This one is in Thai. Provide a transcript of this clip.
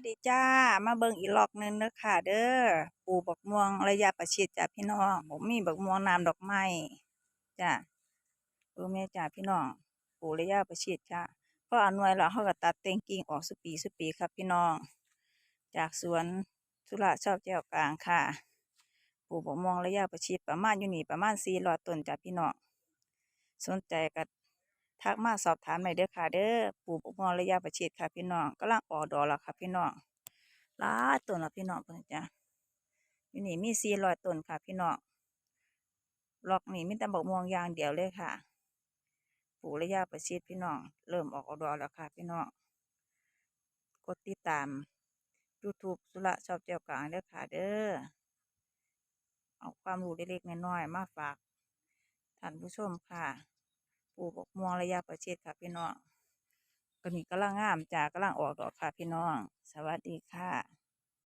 วัสดีจ้า มาเบิ่งอีกล็อกหนึงเด้อค่ะ เด้อปลูกบักม่วงระยะประชิดจ้ะพี่น้องผมมีบักม่วงน้ำดอกไม้จ้ะเบิ่แม่จ้าพี่น้องปลูกระยะประชิดจ้ะพออนวยแล้วเขาก็ตัดแต่งกิ่งออกสุปีสุปีครับพี่น้อง จากสวนสุระชอบแจ้วกลางค่ะปลูกบักม่วงระยะประชิดประมาณอยู่นี่ประมาณ400ต้นจ้ะพี่น้องสนใจก็ ทักมาสอบถามหน่อยเด้อค่ะเด้อปลูกบักม่วงระยะประชิดค่ะพี่น้องกำลังออกดอกแล้วค่ะพี่น้องลายต้นแล้วพี่น้องเพิ่นจ้ะอยู่นี่มีสี่ร้อยต้นค่ะพี่น้องล็อกนี่มีแต่บักม่วงยางเดียวเลยค่ะปลูกระยะประชิดพี่น้องเริ่มออกดอกแล้วค่ะพี่น้องกดติดตาม YouTube สุระชอบเจ้ากลางเด้อค่ะเด้อเอาความรู้เล็กๆน้อยๆมาฝากท่านผู้ชมค่ะ ลูกบกม่วงระยะประชิดค่ะพี่น้องก็นี่กำลังงามจ้ากำลังออกดอกค่ะพี่น้อง สวัสดีค่ะ